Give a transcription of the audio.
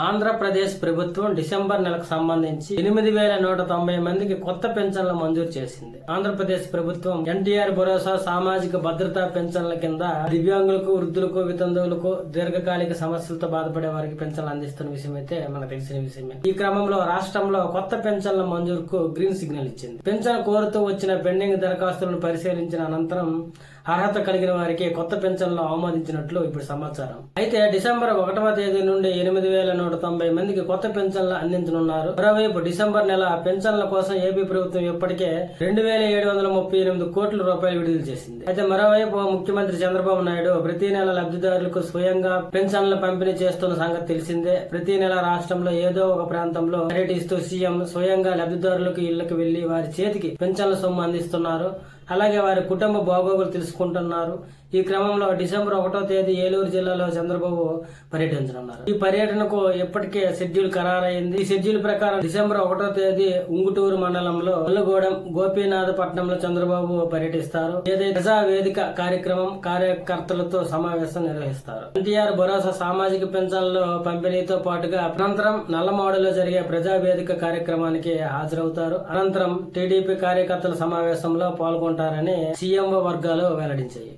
ఆంధ్రప్రదేశ్ ప్రభుత్వం డిసెంబర్ నెలకు సంబంధించి ఎనిమిది వేల నూట తొంభై మందికి కొత్త పెన్షన్లు మంజూరు చేసింది. ఆంధ్రప్రదేశ్ ప్రభుత్వం ఎన్టీఆర్ భరోసా సామాజిక భద్రతా పెన్షన్ల కింద దివ్యాంగులకు వృద్ధులకు వితంతువులకు దీర్ఘకాలిక సమస్యలతో బాధపడే వారికి పెన్షన్లు అందిస్తున్న విషయం అయితే మనకు తెలిసిన విషయమే. ఈ క్రమంలో రాష్ట్రంలో కొత్త పెన్షన్ల మంజూరుకు గ్రీన్ సిగ్నల్ ఇచ్చింది. పెన్షన్ కోరుతూ వచ్చిన పెండింగ్ దరఖాస్తులను పరిశీలించిన అనంతరం అర్హత కలిగిన వారికి కొత్త పెన్షన్లు ఆమోదించినట్లు ఇప్పుడు సమాచారం. అయితే డిసెంబర్ ఒకటవ తేదీ నుండి ఎనిమిది వేల తొంభై మందికి కొత్త పెన్షన్లు అందించనున్నారు. మరోవైపు డిసెంబర్ నెల పెన్షన్ల కోసం ఏపీ ప్రభుత్వం ఇప్పటికే రెండు వేల ఏడు వందల ముప్పై ఎనిమిది కోట్ల రూపాయలు విడుదల చేసింది. అయితే మరోవైపు ముఖ్యమంత్రి చంద్రబాబు నాయుడు ప్రతి నెల లబ్ధిదారులకు స్వయంగా పెన్షన్ల పంపిణీ చేస్తున్న సంగతి తెలిసిందే. ప్రతి నెల రాష్ట్రంలో ఏదో ఒక ప్రాంతంలో పర్యటిస్తూ సీఎం స్వయంగా లబ్ధిదారులకు ఇళ్ళకు వెళ్ళి వారి చేతికి పెన్షన్ల సొమ్ము అందిస్తున్నారు. అలాగే వారి కుటుంబ బాగోగులు తెలుసుకుంటున్నారు. ఈ క్రమంలో డిసెంబర్ ఒకటో తేదీ ఏలూరు జిల్లాలో చంద్రబాబు పర్యటించనున్నారు. ఈ పర్యటనకు ఇప్పటికే షెడ్యూల్ ఖరారైంది. ఈ షెడ్యూల్ ప్రకారం డిసెంబర్ ఒకటో తేదీ ఉంగుటూరు మండలంలో కొల్లగూడెం గోపీనాథపట్నంలో చంద్రబాబు పర్యటిస్తారు. ఏదైతే ప్రజా వేదిక కార్యక్రమం కార్యకర్తలతో సమావేశం నిర్వహిస్తారు. ఎన్టీఆర్ భరోసా సామాజిక పెన్షన్ల పంపిణీతో పాటుగా అనంతరం నల్లమాడులో జరిగే ప్రజా వేదిక కార్యక్రమానికి హాజరవుతారు. అనంతరం టీడీపీ కార్యకర్తల సమావేశంలో పాల్గొంటారు. ఉంటారని సీఎంఓ వర్గాలు వెల్లడించాయి.